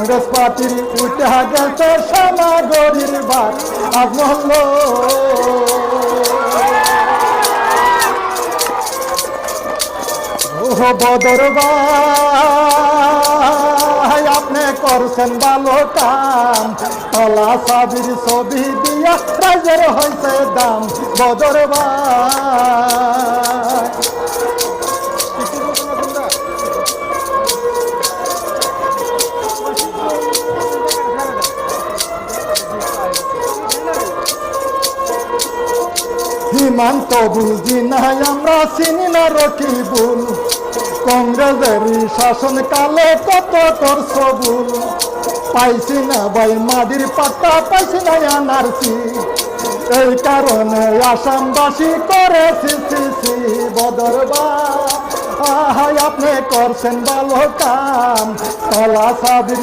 কংগ্রেস পার্টির উঠে গেছে সমাগরীর বাদ ও বদর আপনি করছেন ভালো কাম। তলা সাবির ছবি দিয়া রাজের হয়েছে দাম। বদর সীমান্ত বুঝি নাই? আমরা চিনি না রকিবুল। কংগ্রেসের শাসন কালে কত করছ ভুল? পাইছি না ভাই মাদির পাতা পাইছি না আনারসি এই কারণে আসামবাসী করেছি সি বদরবা আহাই আপনি করছেন ভালো কাম। কলা সাবির